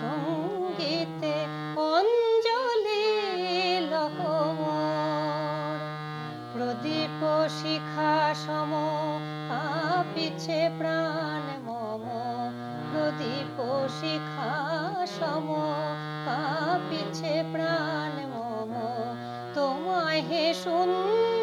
সঙ্গীতে অঞ্জলি লহমর। প্রদীপ শিখা সম আপিছে প্রাণ মম। প্রদীপ শিখা সম আপিছে প্রাণ মম। তোমায় হে সুন্দর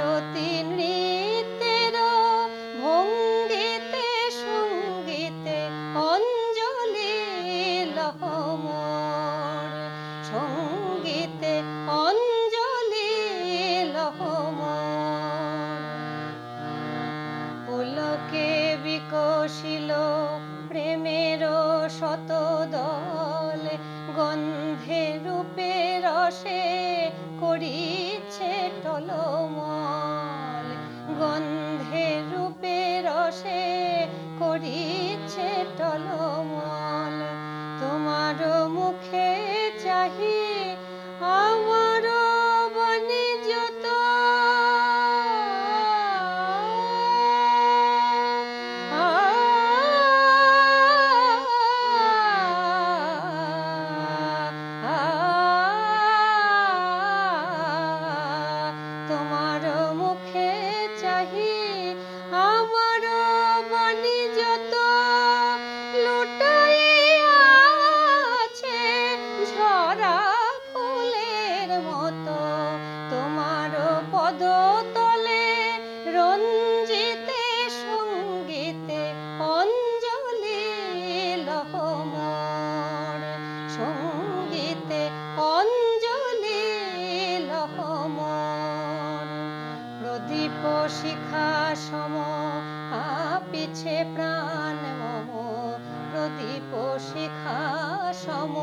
আরতি নৃত্যের রসে করিছে টলমল। গন্ধে রূপে রসে করিছে টলমল। তোমার মুখে চাহি পদতলে রঞ্জিতে, সঙ্গীতে অঞ্জলি লহমর সঙ্গীতে অঞ্জলি লহমর প্রদীপ শিখা সম পিছে প্রাণ মম। প্রদীপ শিখা সম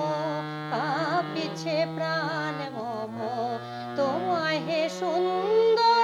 পিছে প্রাণ মম। হে সুন্দর।